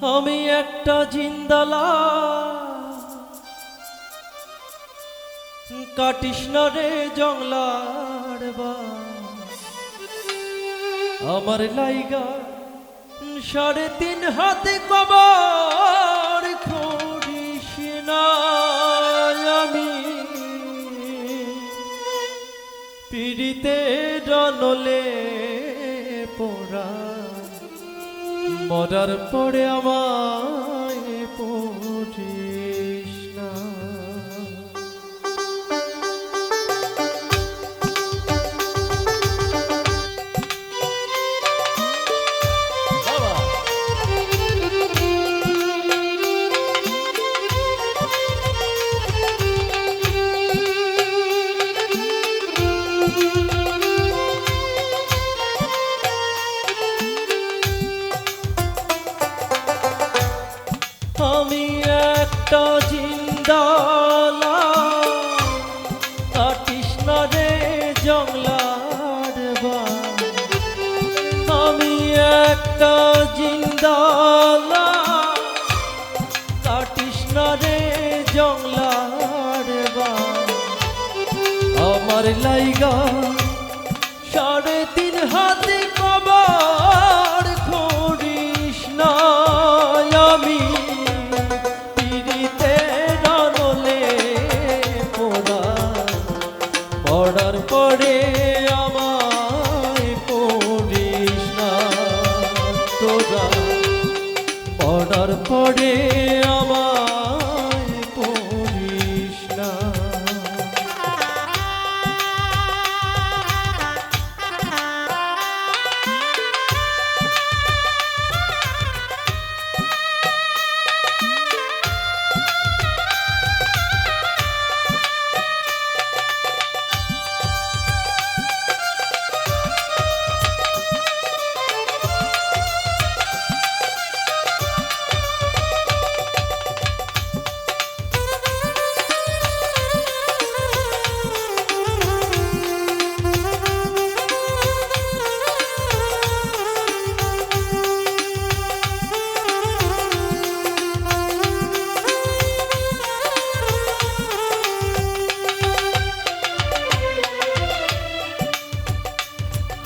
আমি একটা জিন্দালা। কাটিস না রে জংলার আমার লাইগা সাড়ে তিন হাতে কবর করিস না আমি। পিড়িতে মরার পরে আমায় পড়িস না। বাবা। আমি আমি একটা জিন্দা কাটিস রে জংলার আমার লাইগা সাড়ে তিন হাতে কবার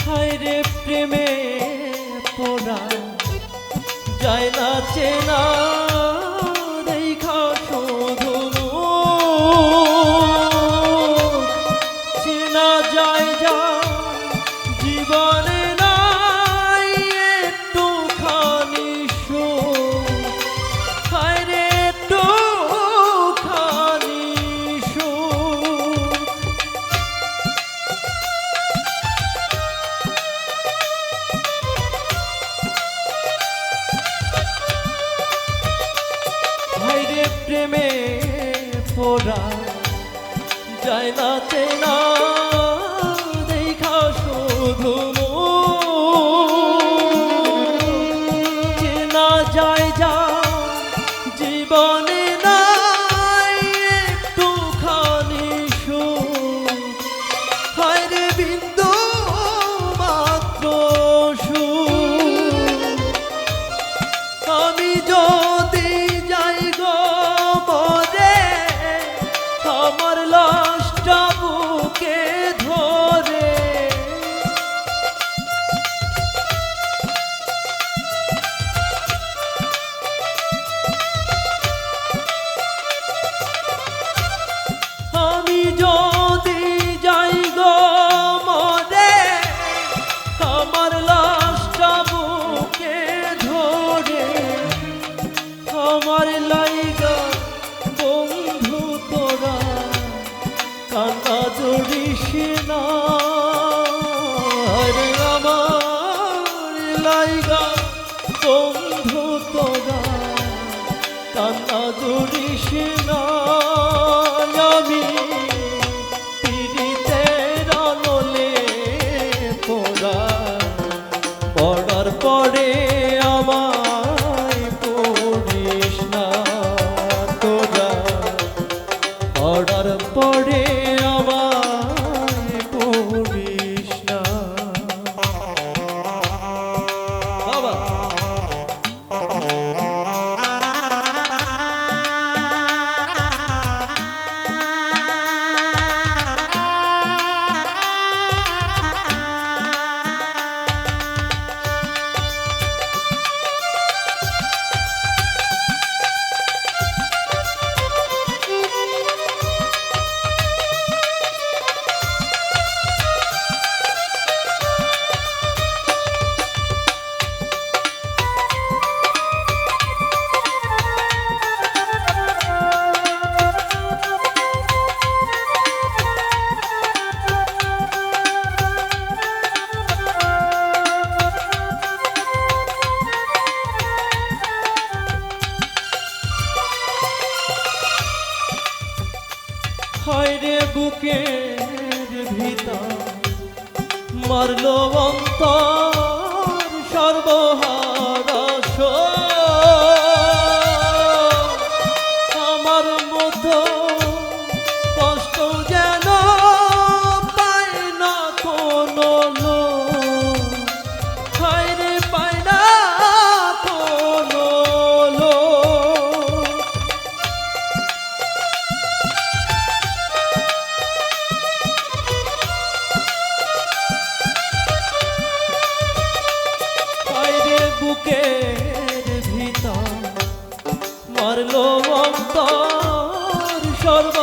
হায়রে প্রেমে পোড়া? যায় না চেনা প্রেমে পোড়া যায় না চেনা দেখা শুধু। Yeah. কান্না জড়িস না। কাঁদল অন্তর সর্বহার। করল অন্তর সর্ব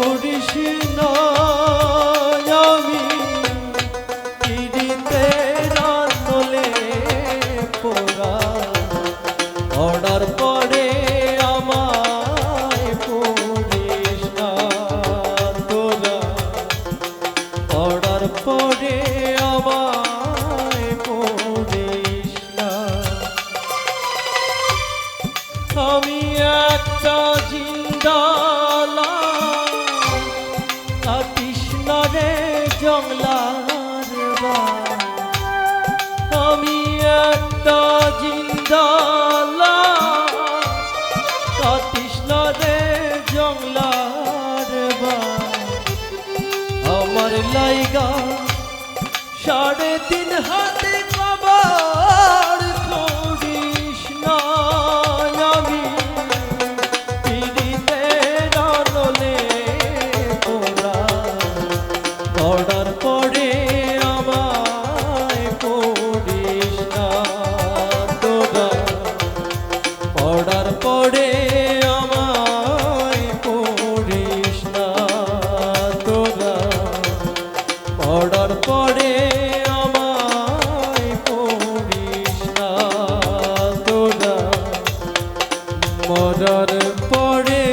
মরিষে জংলার আমি একটা জিন্দালা কৃষ্ণ রে জংলার আমার লাইগা সাড়ে তিন হাতে মরার পরে